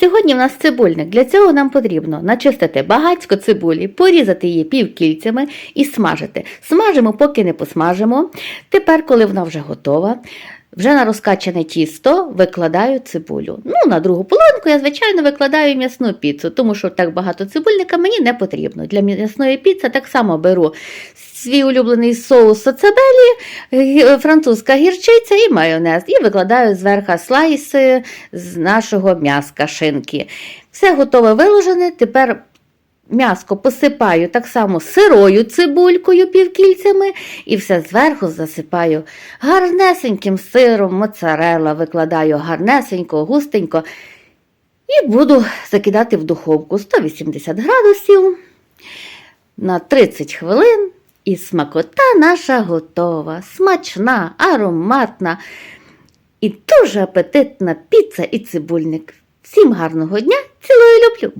Сьогодні в нас цибульник. Для цього нам потрібно начистити багацько цибулі, порізати її півкільцями і смажити. Смажимо, поки не посмажимо. Тепер, коли вона вже готова, вже на розкачане тісто викладаю цибулю. Ну, на другу половинку я, звичайно, викладаю м'ясну піцу, тому що так багато цибульника мені не потрібно. Для м'ясної піци так само беру свій улюблений соус соцебелі, французька гірчиця і майонез. І викладаю зверху слайси з нашого м'яска шинки. Все готове виложене. Тепер м'яско посипаю так само сирою цибулькою півкільцями і все зверху засипаю гарнесеньким сиром, моцарелла, викладаю гарнесенько, густенько. І буду закидати в духовку 180 градусів на 30 хвилин. І смакота наша готова, смачна, ароматна і дуже апетитна піца і цибульник. Всім гарного дня, цілую люблю!